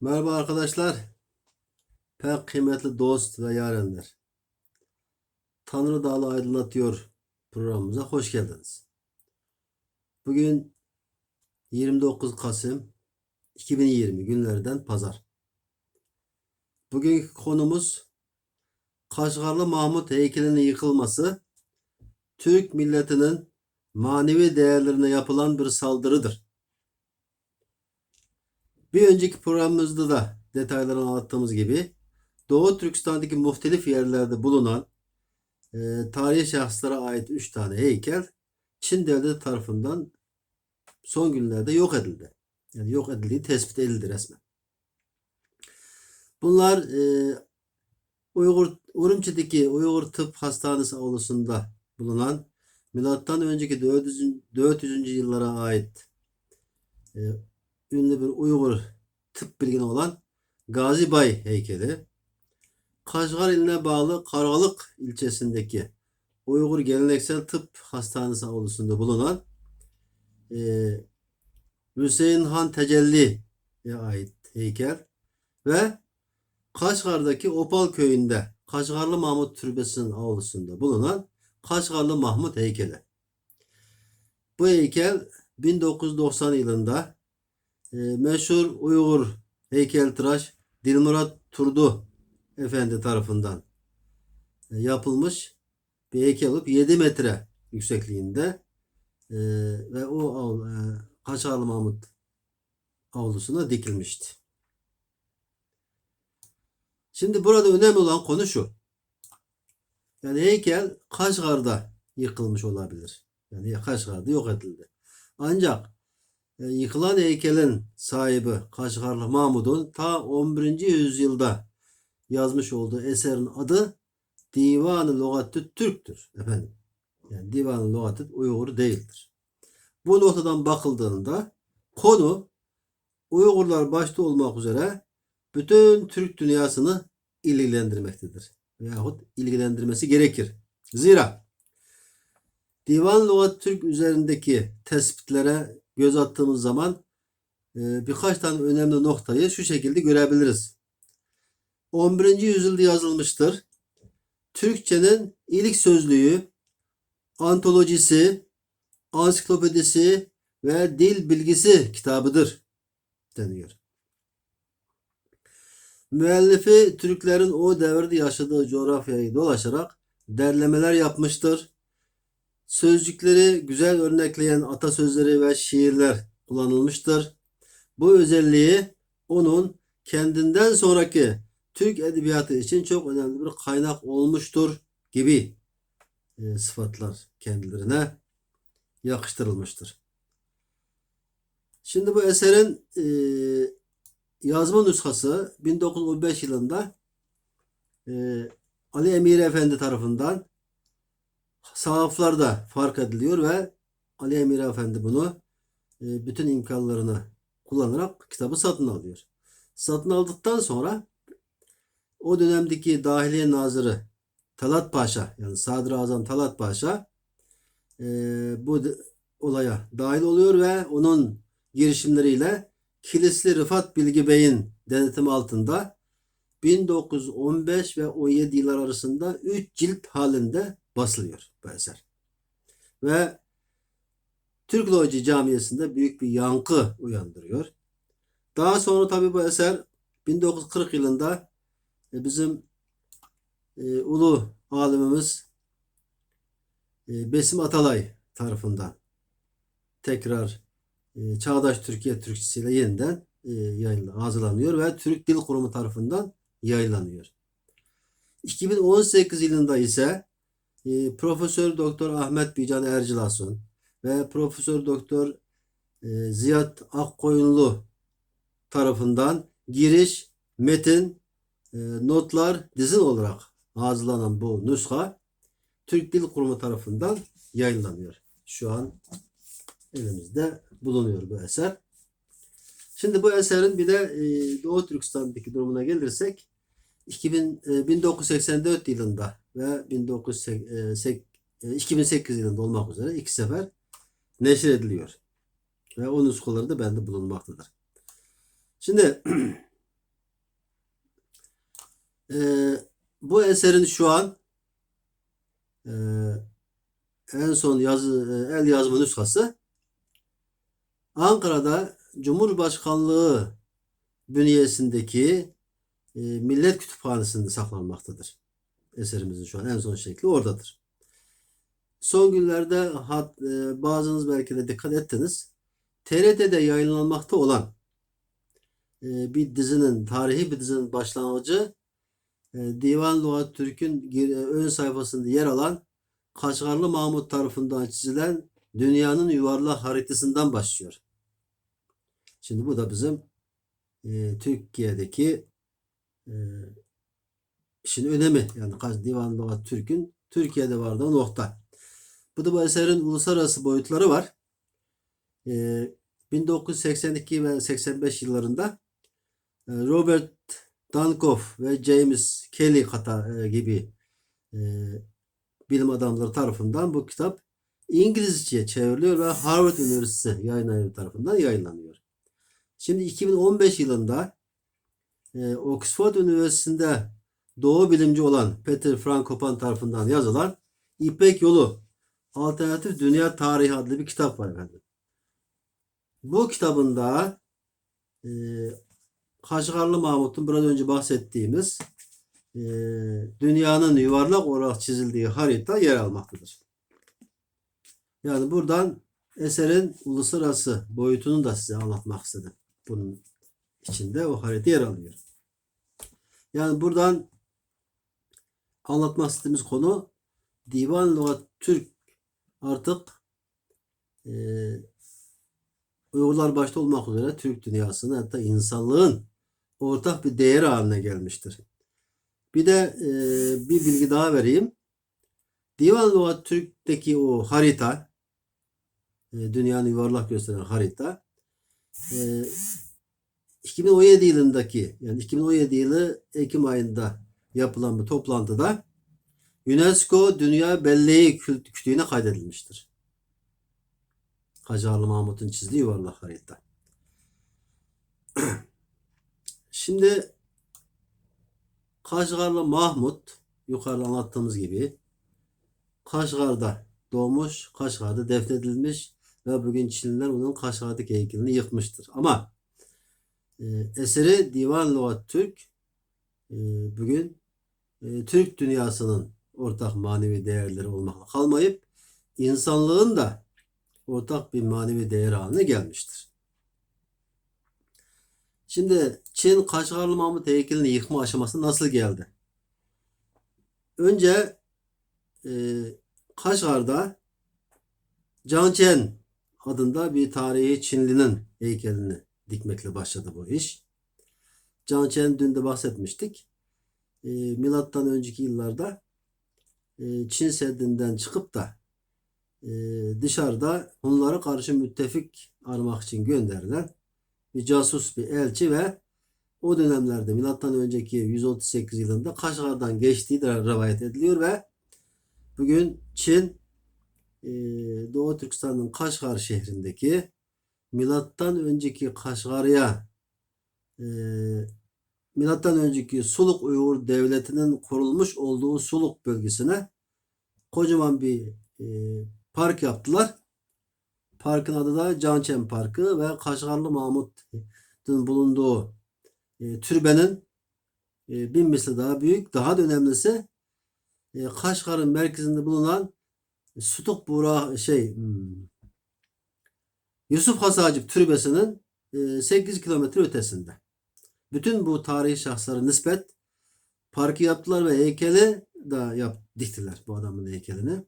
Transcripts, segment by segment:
Merhaba arkadaşlar. Pek kıymetli dost ve yarenler. Tanrı Dağlı Aydınlatıyor programımıza hoş geldiniz. Bugün 29 Kasım 2020 günlerden pazar. Bugünkü konumuz Kaşgarlı Mahmut heykelinin yıkılması Türk milletinin manevi değerlerine yapılan bir saldırıdır. Bir önceki programımızda da detaylarını anlattığımız gibi Doğu Türkistan'daki muhtelif yerlerde bulunan e, tarihi şahıslara ait 3 tane heykel Çin devleti tarafından son günlerde yok edildi. Yani yok edildiği tespit edildi resmen. Bunlar e, Uygur Urumçi'deki Uygur Tıp Hastanesi avlusunda bulunan milattan önceki 400. 400. yıllara ait e, ünlü bir Uygur tıp bilgini olan Gazi Bay heykeli. Kaşgar iline bağlı Karalık ilçesindeki Uygur Geleneksel Tıp Hastanesi avlusunda bulunan e, Hüseyin Han Tecelli'ye ait heykel ve Kaşgar'daki Opal köyünde Kaşgarlı Mahmut Türbesi'nin avlusunda bulunan Kaşgarlı Mahmut heykeli. Bu heykel 1990 yılında e, meşhur Uygur heykeltıraş Dilmurat Turdu Efendi tarafından e, yapılmış bir heykel olup 7 metre yüksekliğinde e, ve o av, e, Kaşgarlı Mahmut avlusuna dikilmişti. Şimdi burada önemli olan konu şu. Yani heykel Kaşgar'da yıkılmış olabilir. Yani Kaşgar'da yok edildi. Ancak yıkılan heykelin sahibi Kaşgarlı Mahmud'un ta 11. yüzyılda yazmış olduğu eserin adı Divan-ı Türk'tür efendim. Yani Divan-ı Uygur değildir. Bu noktadan bakıldığında konu Uygurlar başta olmak üzere bütün Türk dünyasını ilgilendirmektedir. Veyahut ilgilendirmesi gerekir. Zira Divan Logat Türk üzerindeki tespitlere göz attığımız zaman e, birkaç tane önemli noktayı şu şekilde görebiliriz. 11. yüzyılda yazılmıştır. Türkçenin ilk sözlüğü, antolojisi, ansiklopedisi ve dil bilgisi kitabıdır deniyor. Müellifi Türklerin o devirde yaşadığı coğrafyayı dolaşarak derlemeler yapmıştır. Sözcükleri güzel örnekleyen atasözleri ve şiirler kullanılmıştır. Bu özelliği onun kendinden sonraki Türk edebiyatı için çok önemli bir kaynak olmuştur gibi e, sıfatlar kendilerine yakıştırılmıştır. Şimdi bu eserin e, yazma nüshası 1915 yılında e, Ali Emir Efendi tarafından sahaflarda fark ediliyor ve Ali Emir Efendi bunu e, bütün imkanlarını kullanarak kitabı satın alıyor. Satın aldıktan sonra o dönemdeki Dahiliye Nazırı Talat Paşa yani Sadr-ı Azam Talat Paşa e, bu olaya dahil oluyor ve onun girişimleriyle Kilisli Rıfat Bilgi Bey'in denetimi altında 1915 ve 17 yıllar arasında 3 cilt halinde basılıyor bu eser. Ve Türk Loji Camii'sinde büyük bir yankı uyandırıyor. Daha sonra tabi bu eser 1940 yılında e, bizim e, ulu alimimiz e, Besim Atalay tarafından tekrar e, Çağdaş Türkiye Türkçesiyle yeniden e, yayınla, hazırlanıyor ve Türk Dil Kurumu tarafından yayınlanıyor. 2018 yılında ise e, Profesör Doktor Ahmet Bican Ercilasun ve Profesör Doktor e, Ziyad Akkoyunlu tarafından giriş, metin, e, notlar, dizin olarak hazırlanan bu nüsha Türk Dil Kurumu tarafından yayınlanıyor. Şu an elimizde bulunuyor bu eser. Şimdi bu eserin bir de e, Doğu Türkistan'daki durumuna gelirsek 2000, e, 1984 yılında ve 1908, e, 2008 yılında olmak üzere iki sefer neşr ediliyor. Ve o nüshaları da bende bulunmaktadır. Şimdi Ee, bu eserin şu an e, en son yazı, e, el yazma nüshası Ankara'da Cumhurbaşkanlığı bünyesindeki e, Millet Kütüphanesi'nde saklanmaktadır. Eserimizin şu an en son şekli oradadır. Son günlerde hat, e, bazınız belki de dikkat ettiniz. TRT'de yayınlanmakta olan e, bir dizinin, tarihi bir dizinin başlangıcı e, Divan Lugat Türk'ün e, ön sayfasında yer alan Kaşgarlı Mahmut tarafından çizilen dünyanın yuvarlak haritasından başlıyor. Şimdi bu da bizim e, Türkiye'deki e, işin önemi. Yani Kaş- Divan Lugat Türk'ün Türkiye'de vardığı nokta. Bu da bu eserin uluslararası boyutları var. E, 1982 ve 85 yıllarında e, Robert Dankoff ve James Kelly kata, e, gibi e, bilim adamları tarafından bu kitap İngilizce'ye çevriliyor ve Harvard Üniversitesi yayın evi tarafından yayınlanıyor. Şimdi 2015 yılında e, Oxford Üniversitesi'nde doğu bilimci olan Peter Frankopan tarafından yazılan İpek Yolu Alternatif Dünya Tarihi adlı bir kitap var efendim. Bu kitabında e, Kaşgarlı Mahmut'un biraz önce bahsettiğimiz e, dünyanın yuvarlak olarak çizildiği harita yer almaktadır. Yani buradan eserin uluslararası boyutunu da size anlatmak istedim. Bunun içinde o harita yer alıyor. Yani buradan anlatmak istediğimiz konu Divan Lugat Türk artık e, Uygurlar başta olmak üzere Türk dünyasının hatta insanlığın ortak bir değeri haline gelmiştir. Bir de e, bir bilgi daha vereyim. Divan Lugat Türk'teki o harita e, dünyanın yuvarlak gösteren harita e, 2017 yılındaki yani 2017 yılı Ekim ayında yapılan bir toplantıda UNESCO Dünya Belleği Kütüğü'ne kaydedilmiştir. Hacı Arlı Mahmut'un çizdiği yuvarlak harita. Şimdi Kaşgarlı Mahmut yukarıda anlattığımız gibi Kaşgar'da doğmuş, Kaşgar'da defnedilmiş ve bugün Çinliler onun Kaşgar'daki heykelini yıkmıştır. Ama e, eseri Divan Lugat Türk e, bugün e, Türk dünyasının ortak manevi değerleri olmakla kalmayıp insanlığın da ortak bir manevi değer haline gelmiştir. Şimdi Çin Kaşgarlı Mahmut heykelini yıkma aşaması nasıl geldi? Önce e, Kaşgar'da Jiang Chen adında bir tarihi Çinlinin heykelini dikmekle başladı bu iş. Jiang Chen dün de bahsetmiştik. E, milattan önceki yıllarda e, Çin Seddi'nden çıkıp da e, dışarıda Hunlara karşı müttefik aramak için gönderilen bir casus bir elçi ve o dönemlerde milattan önceki 138 yılında Kaşgar'dan geçtiği de rivayet ediliyor ve bugün Çin e, Doğu Türkistan'ın Kaşgar şehrindeki milattan önceki Kaşgarya e, milattan önceki Suluk Uygur Devleti'nin kurulmuş olduğu Suluk bölgesine kocaman bir e, park yaptılar. Parkın adı da Cançen Parkı ve Kaşgarlı Mahmut'un bulunduğu e, türbenin e, bin misli daha büyük. Daha da önemlisi e, Kaşgar'ın merkezinde bulunan Sutuk Buğra şey hmm, Yusuf Hasacip Türbesi'nin e, 8 kilometre ötesinde. Bütün bu tarihi şahslara nispet parkı yaptılar ve heykeli da yap, diktiler bu adamın heykelini.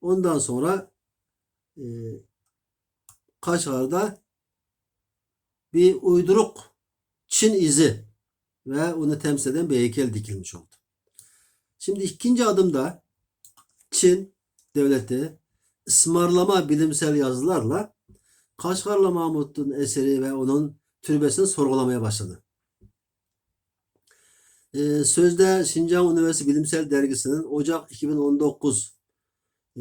Ondan sonra e, Kaşgar'da bir uyduruk Çin izi ve onu temsil eden bir heykel dikilmiş oldu. Şimdi ikinci adımda Çin devleti ısmarlama bilimsel yazılarla Kaşgarlı Mahmut'un eseri ve onun türbesini sorgulamaya başladı. Ee, sözde Şincan Üniversitesi Bilimsel Dergisi'nin Ocak 2019 e,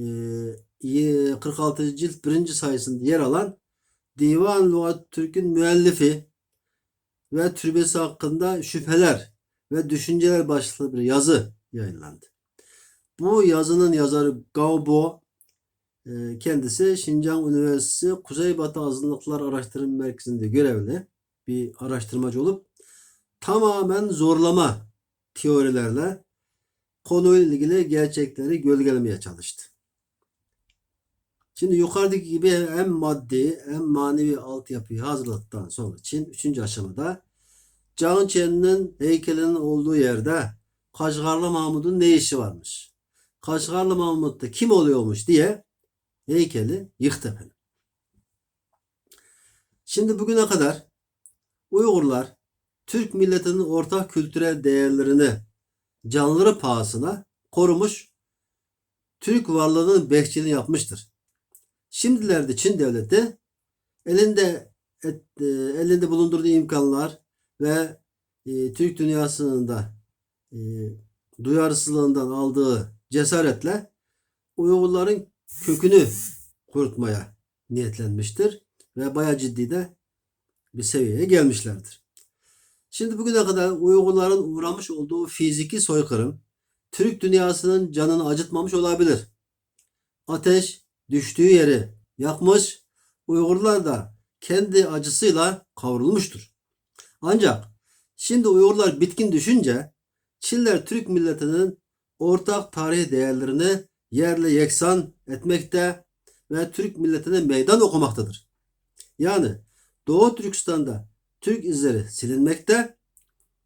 46. cilt 1. sayısında yer alan Divan Lugat Türk'ün müellifi ve türbesi hakkında şüpheler ve düşünceler başlıklı bir yazı yayınlandı. Bu yazının yazarı Gao Bo e, kendisi Şincan Üniversitesi Kuzeybatı Azınlıklar Araştırma Merkezi'nde görevli bir araştırmacı olup tamamen zorlama teorilerle konuyla ilgili gerçekleri gölgelemeye çalıştı. Şimdi yukarıdaki gibi hem maddi hem manevi altyapıyı hazırladıktan sonra Çin 3. aşamada Zhang Chen'in heykelinin olduğu yerde Kaşgarlı Mahmud'un ne işi varmış? Kaşgarlı Mahmud da kim oluyormuş diye heykeli yıktı efendim. Şimdi bugüne kadar Uygurlar Türk milletinin ortak kültürel değerlerini canları pahasına korumuş, Türk varlığının bekçiliğini yapmıştır. Şimdilerde Çin devleti elinde et, e, elinde bulundurduğu imkanlar ve e, Türk dünyasının da e, duyarsızlığından aldığı cesaretle Uygurların kökünü kurutmaya niyetlenmiştir ve bayağı ciddi de bir seviyeye gelmişlerdir. Şimdi bugüne kadar Uygurların uğramış olduğu fiziki soykırım Türk dünyasının canını acıtmamış olabilir. Ateş düştüğü yeri yakmış, Uygurlar da kendi acısıyla kavrulmuştur. Ancak şimdi Uygurlar bitkin düşünce Çinler Türk milletinin ortak tarihi değerlerini yerle yeksan etmekte ve Türk milletine meydan okumaktadır. Yani Doğu Türkistan'da Türk izleri silinmekte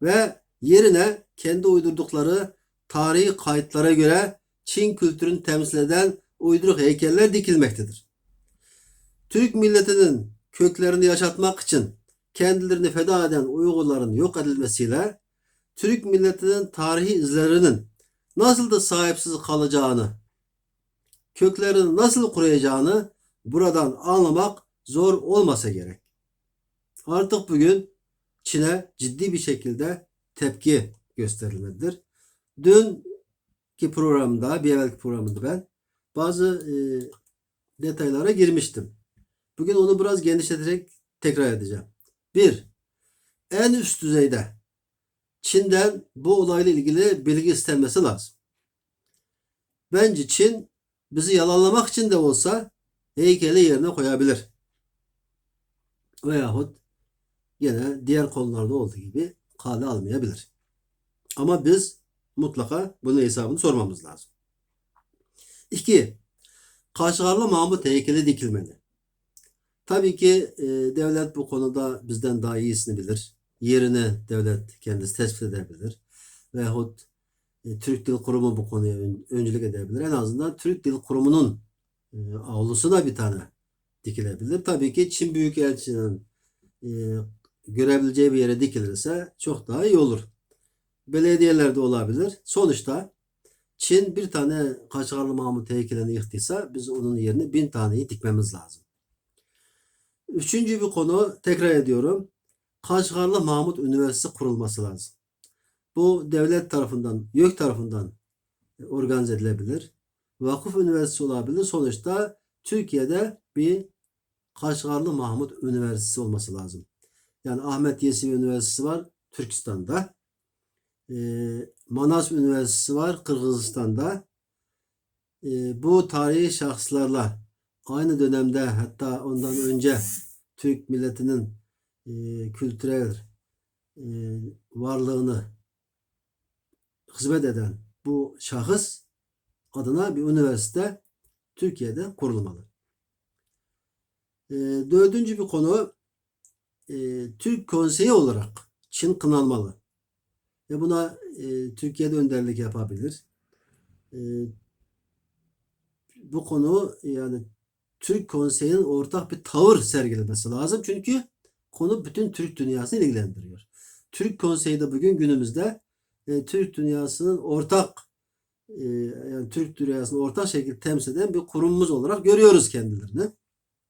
ve yerine kendi uydurdukları tarihi kayıtlara göre Çin kültürünü temsil eden uyduruk heykeller dikilmektedir. Türk milletinin köklerini yaşatmak için kendilerini feda eden Uygurların yok edilmesiyle Türk milletinin tarihi izlerinin nasıl da sahipsiz kalacağını, köklerini nasıl kuruyacağını buradan anlamak zor olmasa gerek. Artık bugün Çin'e ciddi bir şekilde tepki gösterilmelidir. Dünkü programda, bir evvelki programda ben bazı e, detaylara girmiştim. Bugün onu biraz genişleterek tekrar edeceğim. Bir, en üst düzeyde Çin'den bu olayla ilgili bilgi istenmesi lazım. Bence Çin bizi yalanlamak için de olsa heykeli yerine koyabilir. Veyahut yine diğer konularda olduğu gibi kale almayabilir. Ama biz mutlaka bunun hesabını sormamız lazım. İki, Kaşgarlı Mahmut heykeli dikilmeli. Tabii ki e, devlet bu konuda bizden daha iyisini bilir. Yerini devlet kendisi tespit edebilir. Veyahut e, Türk Dil Kurumu bu konuya ön, öncülük edebilir. En azından Türk Dil Kurumu'nun e, avlusuna bir tane dikilebilir. Tabii ki Çin Büyükelçiliği'nin e, görebileceği bir yere dikilirse çok daha iyi olur. Belediyelerde olabilir. Sonuçta Çin bir tane Kaşgarlı Mahmut heykelini yıktıysa biz onun yerine bin taneyi dikmemiz lazım. Üçüncü bir konu tekrar ediyorum. Kaşgarlı Mahmut Üniversitesi kurulması lazım. Bu devlet tarafından, YÖK tarafından organize edilebilir. Vakıf üniversitesi olabilir. Sonuçta Türkiye'de bir Kaşgarlı Mahmut Üniversitesi olması lazım. Yani Ahmet Yesevi Üniversitesi var Türkistan'da. Ee, Manas Üniversitesi var Kırgızistan'da. Ee, bu tarihi şahıslarla aynı dönemde hatta ondan önce Türk milletinin e, kültürel e, varlığını hizmet eden bu şahıs adına bir üniversite Türkiye'de kurulmalı. E, dördüncü bir konu e, Türk Konseyi olarak Çin kınanmalı. Ve buna e, Türkiye'de önderlik yapabilir. E, bu konu yani Türk Konseyi'nin ortak bir tavır sergilemesi lazım. Çünkü konu bütün Türk dünyasını ilgilendiriyor. Türk Konseyi de bugün günümüzde e, Türk dünyasının ortak e, yani Türk dünyasını ortak şekilde temsil eden bir kurumumuz olarak görüyoruz kendilerini.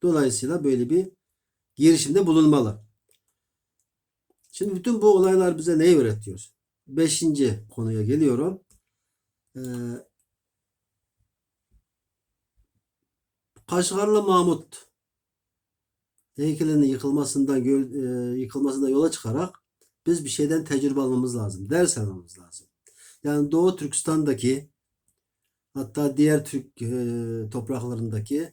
Dolayısıyla böyle bir girişimde bulunmalı. Şimdi bütün bu olaylar bize neyi öğretiyor? Beşinci konuya geliyorum. Ee, Kaşgarlı Mahmut heykelinin yıkılmasından e, yıkılmasından yola çıkarak Biz bir şeyden tecrübe almamız lazım. Ders almamız lazım. Yani Doğu Türkistan'daki hatta diğer Türk e, topraklarındaki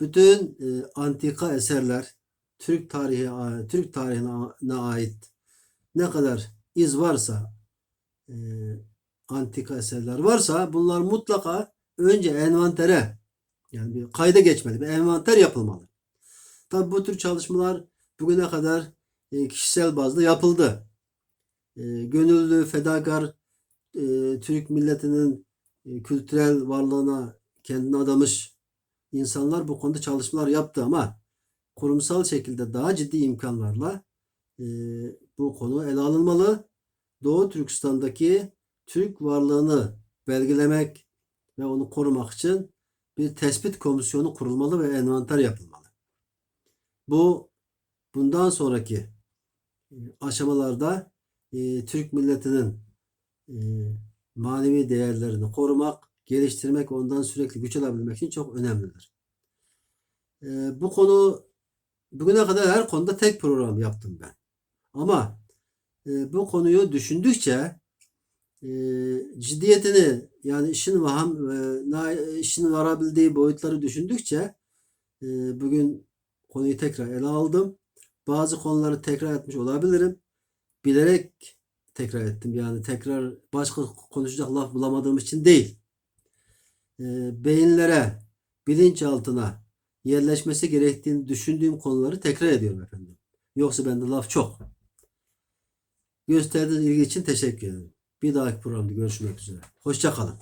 bütün e, antika eserler Türk tarihi Türk tarihine ait ne kadar iz varsa e, antika eserler varsa bunlar mutlaka önce envantere yani bir kayda geçmeli. Bir envanter yapılmalı. Tabi bu tür çalışmalar bugüne kadar e, kişisel bazda yapıldı. E, gönüllü, fedakar e, Türk milletinin e, kültürel varlığına kendini adamış insanlar bu konuda çalışmalar yaptı ama kurumsal şekilde daha ciddi imkanlarla e, bu konu ele alınmalı. Doğu Türkistan'daki Türk varlığını belgelemek ve onu korumak için bir tespit komisyonu kurulmalı ve envanter yapılmalı. Bu bundan sonraki e, aşamalarda e, Türk milletinin e, manevi değerlerini korumak, geliştirmek, ondan sürekli güç alabilmek için çok önemlidir. E, bu konu bugüne kadar her konuda tek program yaptım ben. Ama e, bu konuyu düşündükçe e, ciddiyetini yani işin vaham e, işin varabildiği boyutları düşündükçe e, bugün konuyu tekrar ele aldım. Bazı konuları tekrar etmiş olabilirim. Bilerek tekrar ettim. Yani tekrar başka konuşacak laf bulamadığım için değil. E, beyinlere, bilinçaltına yerleşmesi gerektiğini düşündüğüm konuları tekrar ediyorum efendim. Yoksa bende laf çok. Gösterdiğiniz ilgi için teşekkür ederim. Bir dahaki programda görüşmek üzere. Hoşça kalın.